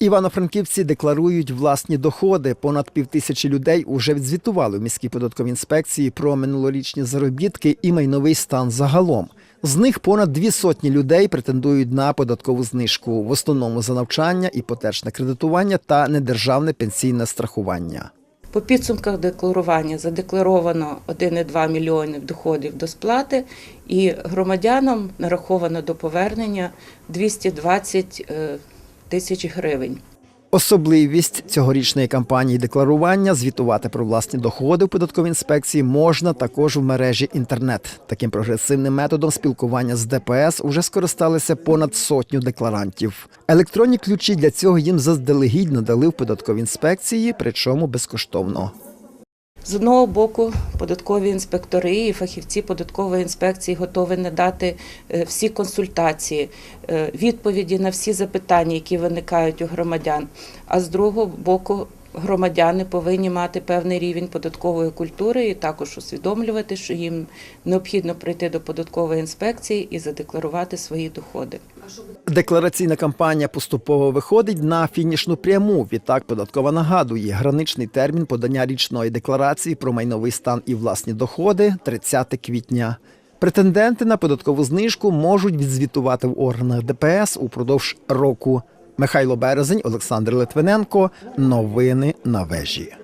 Івано-франківці декларують власні доходи. Понад півтисячі людей уже відзвітували в міській податковій інспекції про минулорічні заробітки і майновий стан загалом. З них понад дві сотні людей претендують на податкову знижку, в основному за навчання, іпотечне кредитування та недержавне пенсійне страхування. По підсумках декларування задекларовано 1,2 мільйонів доходів до сплати, і громадянам нараховано до повернення 220 е, тисяч гривень. Особливість цьогорічної кампанії декларування звітувати про власні доходи в податковій інспекції можна також в мережі інтернет. Таким прогресивним методом спілкування з ДПС уже скористалися понад сотню декларантів. Електронні ключі для цього їм заздалегідь надали в податковій інспекції, причому безкоштовно. З одного боку, податкові інспектори і фахівці податкової інспекції готові надати е, всі консультації, е, відповіді на всі запитання, які виникають у громадян. А з другого боку, громадяни повинні мати певний рівень податкової культури і також усвідомлювати, що їм необхідно прийти до податкової інспекції і задекларувати свої доходи. Деклараційна кампанія поступово виходить на фінішну пряму. Відтак податкова нагадує граничний термін подання річної декларації про майновий стан і власні доходи 30 квітня. Претенденти на податкову знижку можуть відзвітувати в органах ДПС упродовж року. Михайло Березень, Олександр Литвиненко. Новини на вежі.